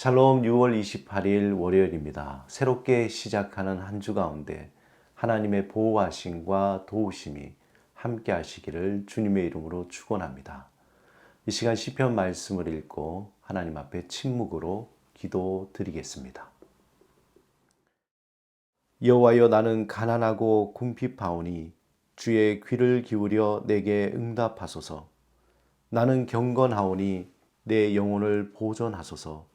샬롬 6월 28일 월요일입니다. 새롭게 시작하는 한 주 가운데 하나님의 보호하심과 도우심이 함께 하시기를 주님의 이름으로 축원합니다. 이 시간 시편 말씀을 읽고 하나님 앞에 침묵으로 기도 드리겠습니다. 여호와여 나는 가난하고 궁핍하오니 주의 귀를 기울여 내게 응답하소서. 나는 경건하오니 내 영혼을 보존하소서.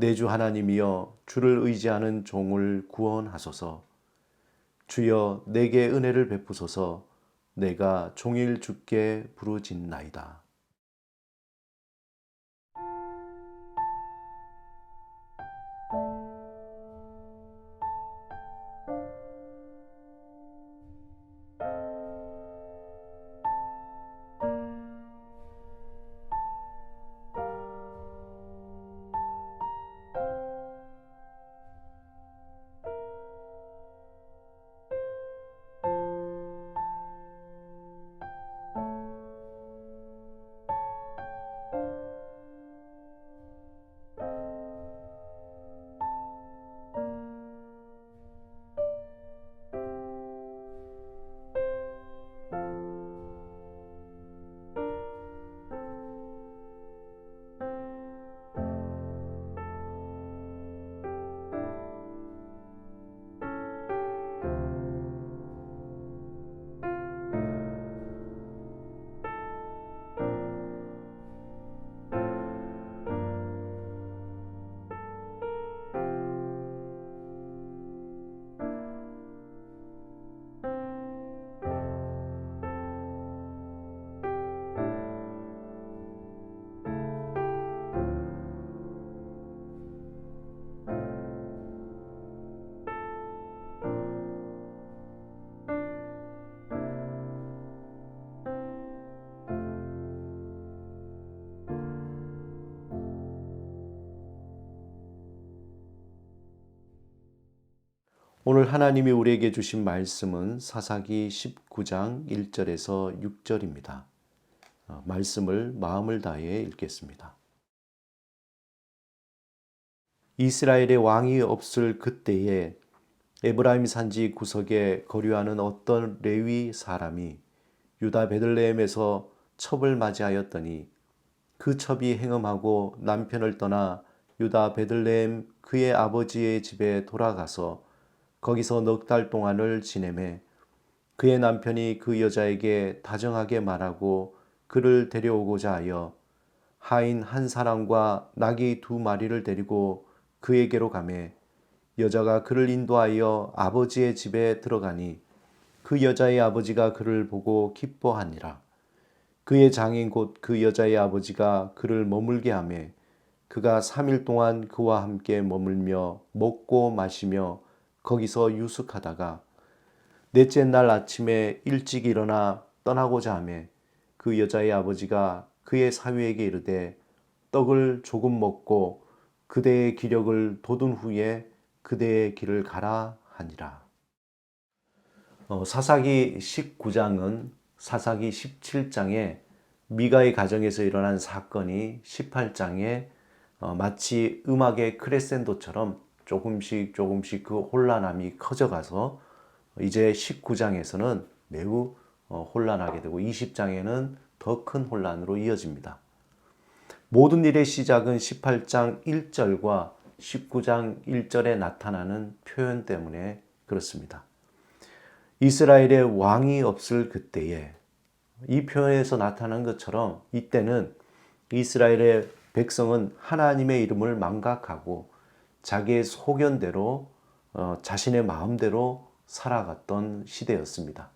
내주 하나님이여 주를 의지하는 종을 구원하소서. 주여 내게 은혜를 베푸소서. 내가 종일 주께 부르짖나이다. 오늘 하나님이 우리에게 주신 말씀은 사사기 19장 1절에서 6절입니다. 어, 말씀을 마음을 다해 읽겠습니다. 이스라엘의 왕이 없을 그때에 에브라임 산지 구석에 거류하는 어떤 레위 사람이 유다 베들레헴에서 첩을 맞이하였더니 그 첩이 행음하고 남편을 떠나 유다 베들레헴 그의 아버지의 집에 돌아가서 거기서 넉 달 동안을 지내매 그의 남편이 그 여자에게 다정하게 말하고 그를 데려오고자 하여 하인 한 사람과 나귀 두 마리를 데리고 그에게로 가매 여자가 그를 인도하여 아버지의 집에 들어가니 그 여자의 아버지가 그를 보고 기뻐하니라. 그의 장인 곧 그 여자의 아버지가 그를 머물게 하매 그가 3일 동안 그와 함께 머물며 먹고 마시며 거기서 유숙하다가 넷째 날 아침에 일찍 일어나 떠나고자 하매 그 여자의 아버지가 그의 사위에게 이르되 떡을 조금 먹고 그대의 기력을 돋운 후에 그대의 길을 가라 하니라. 어, 사사기 19장은 사사기 17장에 미가의 가정에서 일어난 사건이 18장에 어, 마치 음악의 크레센도처럼 조금씩 조금씩 그 혼란함이 커져가서 이제 19장에서는 매우 어, 혼란하게 되고 20장에는 더 큰 혼란으로 이어집니다. 모든 일의 시작은 18장 1절과 19장 1절에 나타나는 표현 때문에 그렇습니다. 이스라엘의 왕이 없을 그때에 이 표현에서 나타난 것처럼 이때는 이스라엘의 백성은 하나님의 이름을 망각하고 자기의 소견대로 어, 자신의 마음대로 살아갔던 시대였습니다.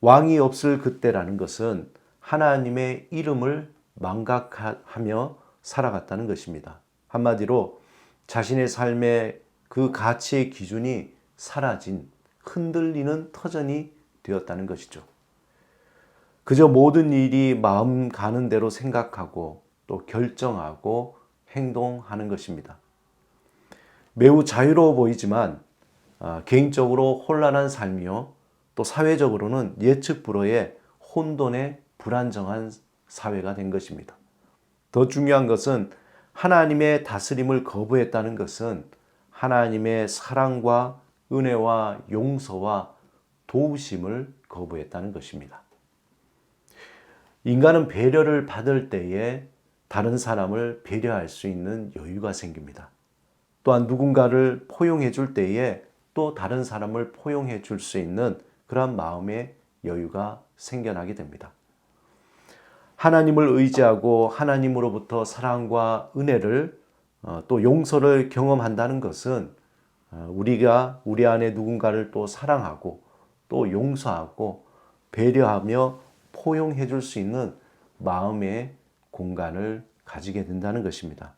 왕이 없을 그때라는 것은 하나님의 이름을 망각하며 살아갔다는 것입니다. 한마디로 자신의 삶의 그 가치의 기준이 사라진 흔들리는 터전이 되었다는 것이죠. 그저 모든 일이 마음 가는 대로 생각하고 또 결정하고 행동하는 것입니다. 매우 자유로워 보이지만 아, 개인적으로 혼란한 삶이요. 또 사회적으로는 예측 불허의 혼돈의 불안정한 사회가 된 것입니다. 더 중요한 것은 하나님의 다스림을 거부했다는 것은 하나님의 사랑과 은혜와 용서와 도우심을 거부했다는 것입니다. 인간은 배려를 받을 때에 다른 사람을 배려할 수 있는 여유가 생깁니다. 또한 누군가를 포용해 줄 때에 또 다른 사람을 포용해 줄 수 있는 그러한 마음의 여유가 생겨나게 됩니다. 하나님을 의지하고 하나님으로부터 사랑과 은혜를 어, 또 용서를 경험한다는 것은 어, 우리가 우리 안에 누군가를 또 사랑하고 또 용서하고 배려하며 포용해 줄 수 있는 마음의 공간을 가지게 된다는 것입니다.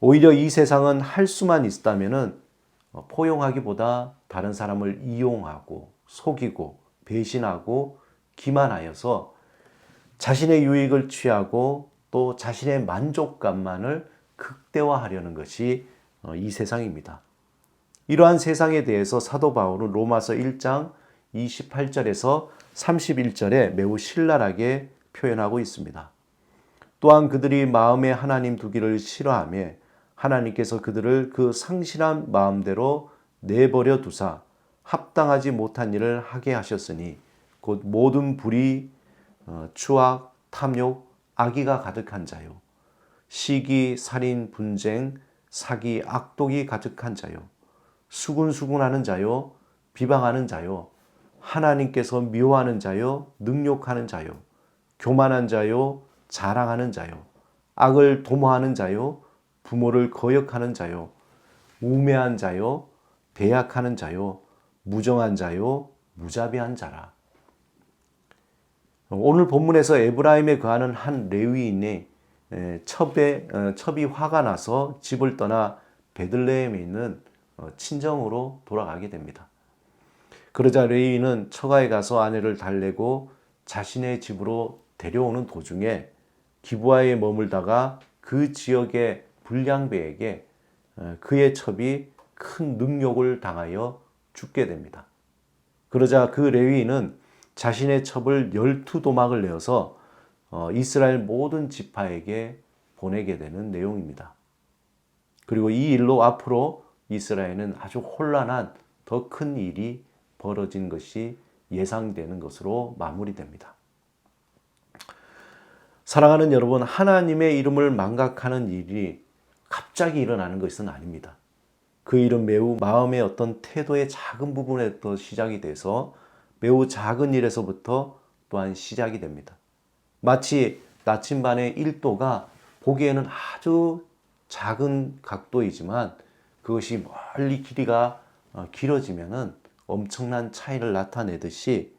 오히려 이 세상은 할 수만 있다면은 어, 포용하기보다 다른 사람을 이용하고 속이고 배신하고 기만하여서 자신의 유익을 취하고 또 자신의 만족감만을 극대화하려는 것이 어, 이 세상입니다. 이러한 세상에 대해서 사도 바울은 로마서 1장 28절에서 31절에 매우 신랄하게 표현하고 있습니다. 또한 그들이 마음에 하나님 두기를 싫어하며 하나님께서 그들을 그 상실한 마음대로 내버려 두사 합당하지 못한 일을 하게 하셨으니 곧 모든 불의, 어, 추악, 탐욕, 악의가 가득한 자요. 시기, 살인, 분쟁, 사기, 악독이 가득한 자요. 수군수군하는 자요. 비방하는 자요. 하나님께서 미워하는 자요. 능욕하는 자요. 교만한 자요. 자랑하는 자요. 악을 도모하는 자요. 부모를 거역하는 자요. 우매한 자요. 배약하는 자요. 무정한 자요. 무자비한 자라. 오늘 본문에서 에브라임에 거하는 한 레위인이 첩에, 어, 첩이 화가 나서 집을 떠나 베들레헴에 있는 어, 친정으로 돌아가게 됩니다. 그러자 레위인은 처가에 가서 아내를 달래고 자신의 집으로 데려오는 도중에 기부하에 머물다가 그 지역의 불량배에게 어, 그의 첩이 큰 능욕을 당하여 죽게 됩니다. 그러자 그 레위인은 자신의 첩을 열두 도막을 내어서 어, 이스라엘 모든 지파에게 보내게 되는 내용입니다. 그리고 이 일로 앞으로 이스라엘은 아주 혼란한 더 큰 일이 벌어진 것이 예상되는 것으로 마무리됩니다. 사랑하는 여러분, 하나님의 이름을 망각하는 일이 갑자기 일어나는 것은 아닙니다. 그 일은 매우 마음의 어떤 태도의 작은 부분에부터 시작이 돼서 매우 작은 일에서부터 또한 시작이 됩니다. 마치 나침반의 1도가 보기에는 아주 작은 각도이지만 그것이 멀리 길이가 어, 길어지면은 엄청난 차이를 나타내듯이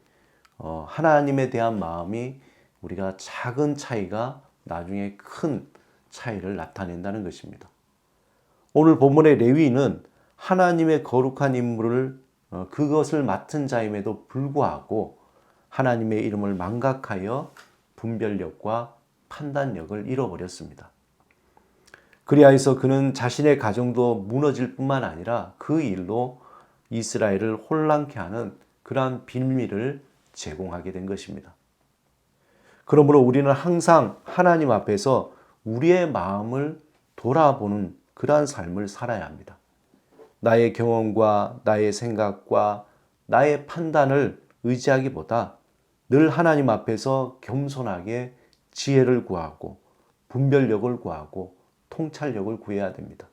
어, 하나님에 대한 마음이 우리가 작은 차이가 나중에 큰 차이를 나타낸다는 것입니다. 오늘 본문의 레위는 하나님의 거룩한 임무를 어, 그것을 맡은 자임에도 불구하고 하나님의 이름을 망각하여 분별력과 판단력을 잃어버렸습니다. 그리하여서 그는 자신의 가정도 무너질 뿐만 아니라 그 일로 이스라엘을 혼란케 하는 그러한 빌미를 제공하게 된 것입니다. 그러므로 우리는 항상 하나님 앞에서 우리의 마음을 돌아보는 그러한 삶을 살아야 합니다. 나의 경험과 나의 생각과 나의 판단을 의지하기보다 늘 하나님 앞에서 겸손하게 지혜를 구하고 분별력을 구하고 통찰력을 구해야 됩니다.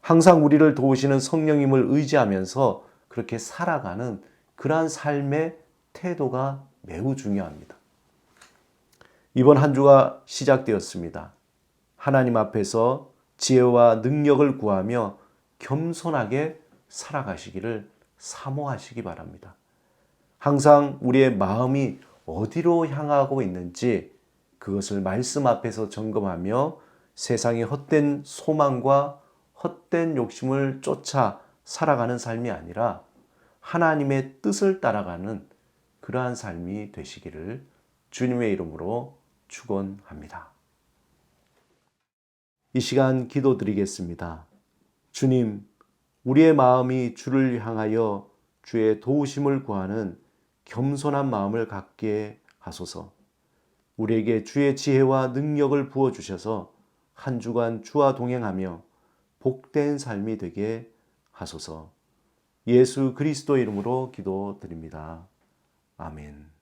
항상 우리를 도우시는 성령님을 의지하면서 그렇게 살아가는 그러한 삶의 태도가 매우 중요합니다. 이번 한 주가 시작되었습니다. 하나님 앞에서 지혜와 능력을 구하며 겸손하게 살아가시기를 사모하시기 바랍니다. 항상 우리의 마음이 어디로 향하고 있는지 그것을 말씀 앞에서 점검하며 세상의 헛된 소망과 헛된 욕심을 쫓아 살아가는 삶이 아니라 하나님의 뜻을 따라가는 그러한 삶이 되시기를 주님의 이름으로 축원합니다. 이 시간 기도드리겠습니다. 주님, 우리의 마음이 주를 향하여 주의 도우심을 구하는 겸손한 마음을 갖게 하소서. 우리에게 주의 지혜와 능력을 부어 주셔서 한 주간 주와 동행하며 복된 삶이 되게 하소서. 예수 그리스도 이름으로 기도드립니다. 아멘.